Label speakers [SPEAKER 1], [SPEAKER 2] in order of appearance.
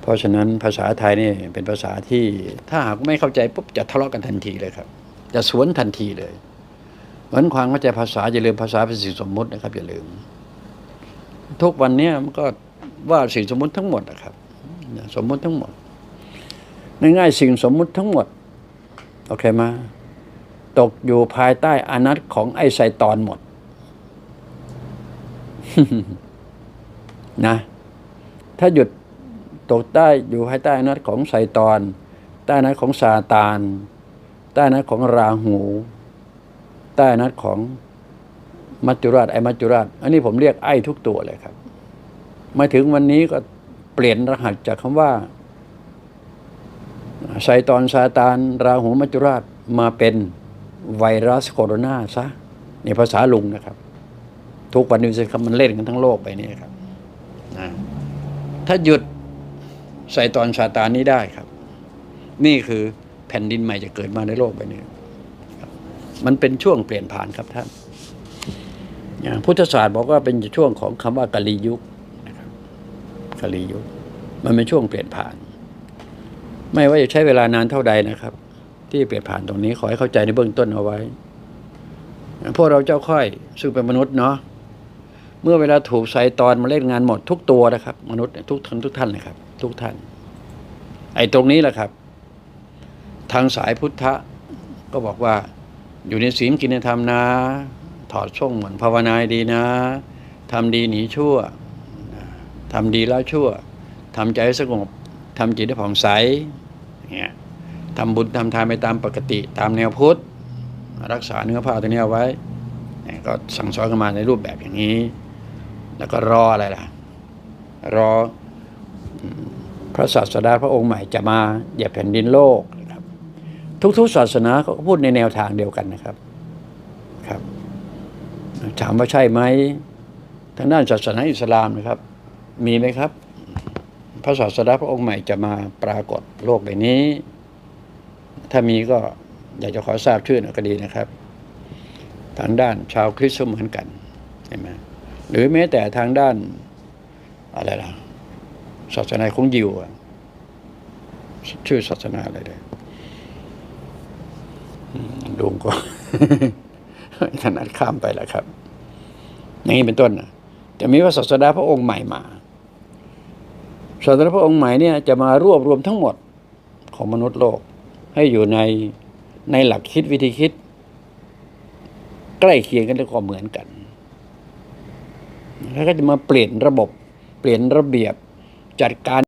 [SPEAKER 1] เพราะฉะนั้นภาษาไทยนี่เป็นภาษาที่ถ้าหากไม่เข้าใจปุ๊บจะทะเลาะกันทันทีเลยครับ จะสวนทันทีเลยเพราะนั้นความเข้าใจภาษาอย่าลืมภาษาเป็นสิ่งสมมุตินะครับ อย่าลืม ทุกวันเนี้มันก็ว่าสิ่งสมมุติทั้งหมดนะครับ สมมุติทั้งหมดง่ายๆสิ่งสมมุติทั้งหมดโอเคมาตกอยู่ภายใต้อานัตของไอไซตอนหมด นะ ถ้าหยุด ตกใต้อยู่ภายใต้อานัตของไซตอน ใต้อานัตของซาตาน ใต้อานัตของราหู ใต้อานัตของมัจจุราชไอมัจจุราช อันนี้ผมเรียกไอทุกตัวเลยครับ มาถึงวันนี้ก็เปลี่ยนรหัสจากคำว่าไซตอนซาตาน ราหูมัจจุราชมาเป็นไวรัสโคโรนาซะในภาษาลุงนะครับ ทุกวันนี้สิครับมันเล่นกันทั้งโลกไปนี่ครับนะถ้าหยุด ไซตอนซาตานนี้ได้ครับ นี่คือแผ่นดินใหม่จะเกิดมาในโลกไปนี้มันเป็นช่วงเปลี่ยนผ่านครับท่านอย่างพุทธศาสตร์บอกว่าเป็นช่วงของคำว่ากาลียุคนะครับกาลียุค มันเป็นช่วงเปลี่ยนผ่าน ไม่ว่าจะใช้เวลานานเท่าใดนะครับ ที่เปลี่ยนผ่านตรงนี้ขอให้เข้าใจในเบื้องต้นเอาไว้พวกเราเจ้าค่อยซึ่งเป็นมนุษย์เนาะ เมื่อเวลาถูกใส่ตอนมาเล่นงานหมดทุกตัวนะครับ มนุษย์ทุกท่านทุกท่านเลยครับ ทุกท่าน ไอ้ตรงนี้แหละครับ ทางสายพุทธะก็บอกว่า อยู่ในศีลกินธรรมนะ ถอดช่วงเหมือนภาวนาให้ดีนะทำดีหนีชั่วทำดีแล้วชั่วทำใจให้สงบทำจิตให้ผ่องใสเนี่ยทำบุญทำทานไปตามปกติ ตามแนวพุทธ รักษาเนื้อผ้าตัวนี้เอาไว้ ก็สั่งสอนกันมาในรูปแบบอย่างนี้ แล้วก็รออะไรล่ะ รอพระศาสดาพระองค์ใหม่จะมาเหยียบแผ่นดินโลกนะครับ ทุกๆศาสนาเขาก็พูดในแนวทางเดียวกันนะครับครับ ถามว่าใช่ไหมทางด้านศาสนาอิสลามนะครับ มีไหมครับ พระศาสดาพระองค์ใหม่จะมาปรากฏโลกใบนี้ ถ้ามีก็อยากจะขอทราบชื่อหน่อยก็ดีนะครับ ทางด้านชาวคริสต์เหมือนกันใช่ไหม หรือแม้แต่ทางด้านอะไรล่ะศาสนาของยิวอะชื่อศาสนาอะไรเลยอืมลุงก็ขนาดข้ามไปแล้วครับ อย่างนี้เป็นต้นนะจะมีพระศาสดาพระองค์ใหม่มาศาสดาพระองค์ใหม่เนี่ยจะมารวบรวมทั้งหมดของมนุษย์โลก ให้อยู่ในในหลักคิดวิธีคิด ใกล้เคียงกันและก็เหมือนกัน แล้วก็จะมาเปลี่ยนระบบ เปลี่ยนระเบียบจัดการ